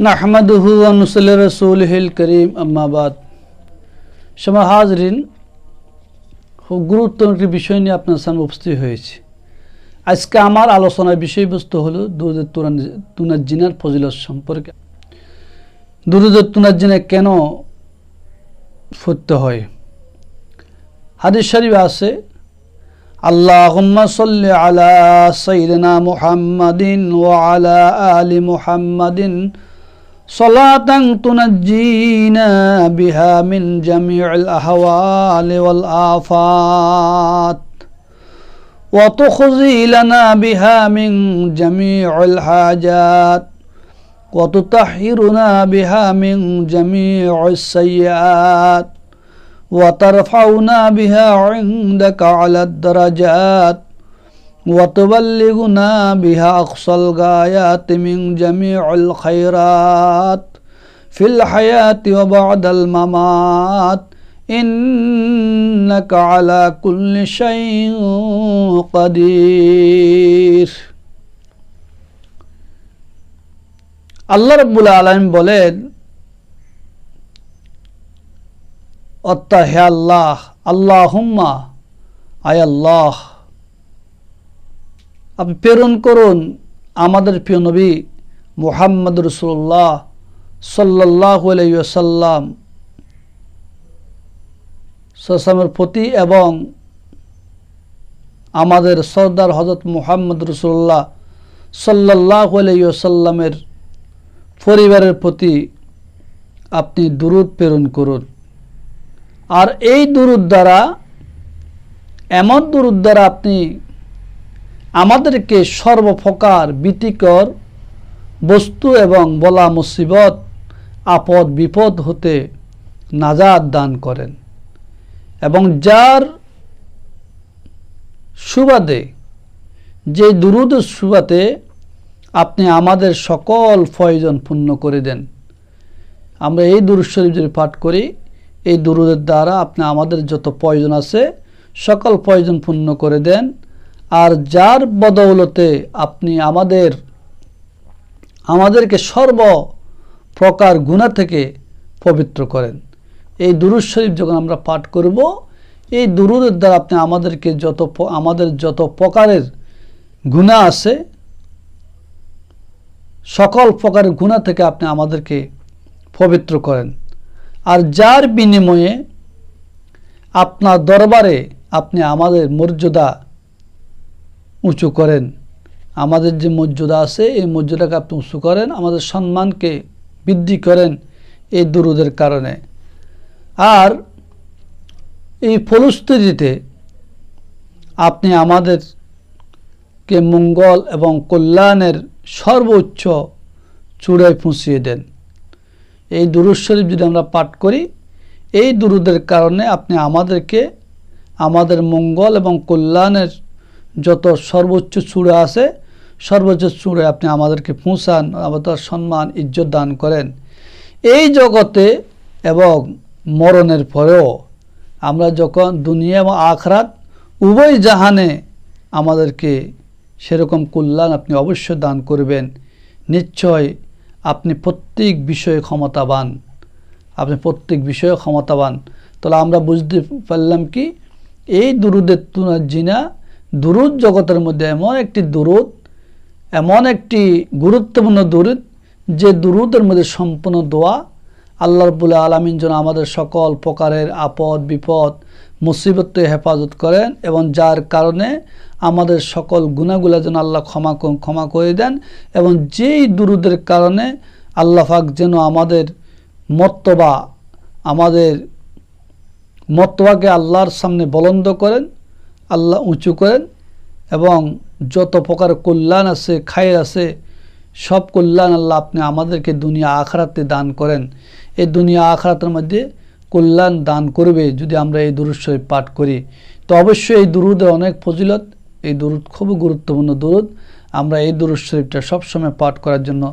নাহমাদুহু অনুসল রসুলহিল করিম আম্মাবাদ সময় হাজরিন খুব গুরুত্বপূর্ণ একটি বিষয় নিয়ে আপনার সামনে উপস্থিত হয়েছে। আজকে আমার আলোচনার বিষয়বস্তু হলো দুরুদের তুনাজ্জিনার ফজিলত সম্পর্কে। দুরুদের তুনাজ্জিনা কেন ফুটতে হয়? হাদিস শরীফ আছে, আল্লাহুম্মা সাল্লি আলা সাইয়্যিদিনা মুহাম্মাদিন ওয়া আলা আলি মুহাম্মাদিন صلاة تنجينا بها من جميع الأهوال والآفات وتخزي لنا بها من جميع الحاجات وتطهرنا بها من جميع السيئات وترفعنا بها عندك على الدرجات. وتبلغنا بها أقصى الغايات من جميع الخيرات في الحياة وبعد الممات إنك على كل شيء قدير আল্লাহ রব্বুল আলম বলেন অত্তা হে আল্লাহ আল্লাহ হুম্মা আয় আল্লাহ আপনি প্রেরণ করুন আমাদের প্রিয় নবী মুহাম্মদ রসুল্লাহ সাল্লাহ আলাইসাল্লাম সাল্লামের প্রতি এবং আমাদের সর্দার হজরত মুহাম্মদ রসুল্লাহ সাল্লাহ আলাইসাল্লামের পরিবারের প্রতি আপনি দুরুদ প্রেরণ করুন। আর এই দুরুদ দ্বারা, এমন দুরুদ দ্বারা আপনি আমাদেরকে সর্বপ্রকার ভীতিকর বস্তু এবং বলা মুসিবত, আপদ, বিপদ হতে নাজাদ দান করেন এবং যার সুবাদে, যে দুরুদ সুবাদে আপনি আমাদের সকল প্রয়োজন পূর্ণ করে দেন। আমরা এই দুরুদ শরীফ যদি পাঠ করি, এই দুরুদের দ্বারা আপনি আমাদের যত প্রয়োজন আছে, সকল প্রয়োজন পূর্ণ করে দেন। আর যার বদৌলতে আপনি আমাদের, আমাদেরকে সর্ব প্রকার গুণা থেকে পবিত্র করেন। এই দুরুদ শরীফ যখন আমরা পাঠ করব, এই দুরুদের দ্বারা আপনি আমাদেরকে যত আমাদের যত প্রকারের গুণা আছে, সকল প্রকারের গুণা থেকে আপনি আমাদেরকে পবিত্র করেন। আর যার বিনিময়ে আপনার দরবারে আপনি আমাদের মর্যাদা উঁচু করেন। আমাদের যে মর্যাদা আছে, এই মর্যাদাকে আপনি উঁচু করেন, আমাদের সম্মানকে বৃদ্ধি করেন এই দুরুদের কারণে। আর এই ফলস্তিতে আপনি আমাদেরকে মঙ্গল এবং কল্যাণের সর্বোচ্চ চূড়ায় পৌঁছিয়ে দেন। এই দুরুদ শরীফ যদি আমরা পাঠ করি, এই দুরুদের কারণে আপনি আমাদেরকে, আমাদের মঙ্গল এবং কল্যাণের যত সর্বোচ্চ চূড়া আছে, সর্বোচ্চ চূড়ে আপনি আমাদেরকে পৌঁছান, আমাদের সম্মান, ইজ্জত দান করেন। এই জগতে এবং মরণের পরেও আমরা যখন দুনিয়া এবং আখরাত উভয় জাহানে আমাদেরকে সেরকম কল্যাণ আপনি অবশ্যই দান করবেন, নিশ্চয় আপনি প্রত্যেক বিষয়ে ক্ষমতাবান। আপনি প্রত্যেক বিষয়ে ক্ষমতাবান। তাহলে আমরা বুঝতে পারলাম কি, এই দুরুদের জিনা দুরুদ জগতের মধ্যে এমন একটি দুরুদ, এমন একটি গুরুত্বপূর্ণ দুরুদ, যে দুরুদের মধ্যে সম্পূর্ণ দোয়া আল্লাহ রবুল্লা আলমিন যেন আমাদের সকল প্রকারের আপদ, বিপদ, মুসিবত হেফাজত করেন এবং যার কারণে আমাদের সকল গুণাগুলা যেন আল্লাহ ক্ষমা ক্ষমা করে দেন এবং যেই দুরুদের কারণে আল্লাহ ফাক যেন আমাদের মর্তবা, আমাদের মর্তবাকে আল্লাহর সামনে বলন্দ করেন আল্লাহ উঁচু করেন এবং যত প্রকার কল্যাণ আছে, খায়ের আছে, সব কল্যাণ আল্লাহ আপনি আমাদেরকে দুনিয়া আখড়াতে দান করেন। এই দুনিয়া আখড়াতের মধ্যে কল্যাণ দান করবে যদি আমরা এই দুরুদ শরীফ পাঠ করি। তো অবশ্যই এই দুরুদের অনেক ফজিলত, এই দুরুদ খুবই গুরুত্বপূর্ণ দুরুদ। আমরা এই দুরুদ শরীফটা সবসময় পাঠ করার জন্য